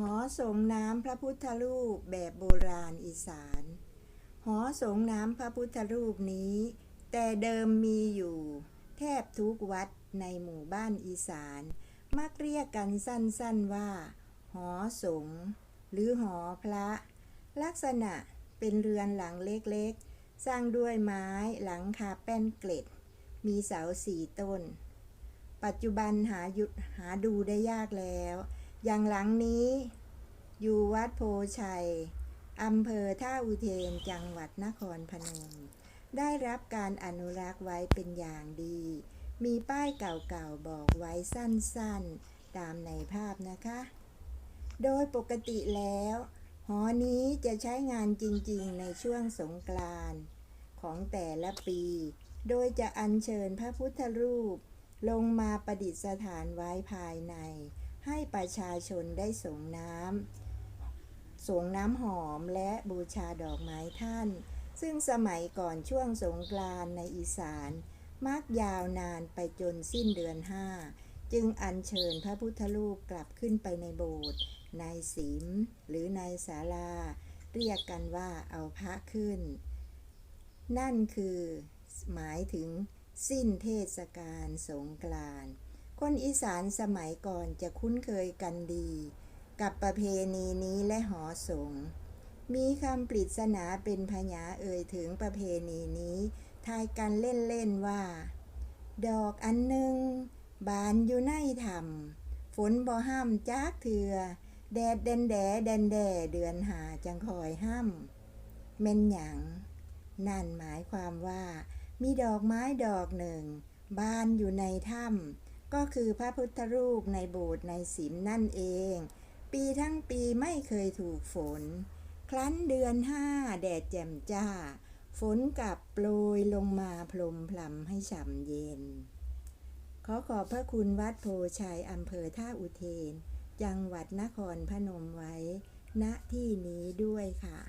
หอสงน้ำพระพุทธรูปแบบโบราณอีสาน หอสงน้ำพระพุทธรูปนี้ แต่เดิมมีอยู่ แทบทุกวัดในหมู่บ้านอีสาน มักเรียกกันสั้นๆว่า หอสงหรือหอพระ ลักษณะเป็นเรือนหลังเล็กๆ สร้างด้วยไม้หลังคาแป้นเกล็ด มีเสาสี่ต้น ปัจจุบันหาหยุดหาดูได้ยากแล้ว อย่างหลังนี้ อยู่วัดโพชัยอำเภอท่าอุเทนจังหวัดนครพนม ได้รับการอนุรักษ์ไว้เป็นอย่างดี มีป้ายเก่าๆบอกไว้สั้นๆ ตามในภาพนะคะ โดยปกติแล้ว หอนี้จะใช้งานจริงๆในช่วงสงกรานต์ของแต่ละปี โดยจะอัญเชิญพระพุทธรูป ลงมาประดิษฐานไว้ภายใน ประชาชนได้ส่งน้ำส่งน้ำหอมและบูชาดอกไม้ท่าน ซึ่งสมัยก่อนช่วงสงกรานต์ในอีสาน มักยาวนานไปจนสิ้นเดือนห้าจึงอัญเชิญพระพุทธรูปกลับขึ้นไปในโบสถ์ในสิมหรือในศาลา เรียกกันว่าเอาพระขึ้น นั่นคือหมายถึงสิ้นเทศกาลสงกรานต์ คนอีสานสมัยก่อนจะคุ้นเคยกันดี กับประเพณีนี้และหอสงฆ์มีคำปริศนาเป็นพยาเอ่ยถึงประเพณีนี้ ทายกันเล่นๆว่า ดอกอันหนึ่งบานอยู่ในธรรมฝนบ่ห้ามจักเถือแดดเดนแดแดนแดเดือนหาจังคอยห้ามเม่นหยังนั่นหมายความว่า มีดอกไม้ดอกหนึ่ง บานอยู่ในถ้ำ ก็คือพระพุทธรูปในโบสถ์ในสิมนั่นเอง ปีทั้งปีไม่เคยถูกฝน ครั้นเดือนห้าแดดแจ่มจ้า ฝนกลับโปรยลงมาพลมพลำให้ฉ่ำเย็น ขอขอบพระคุณวัดโพชัยอำเภอท่าอุเทน จังหวัดนครพนมไว้ ณที่นี้ด้วยค่ะ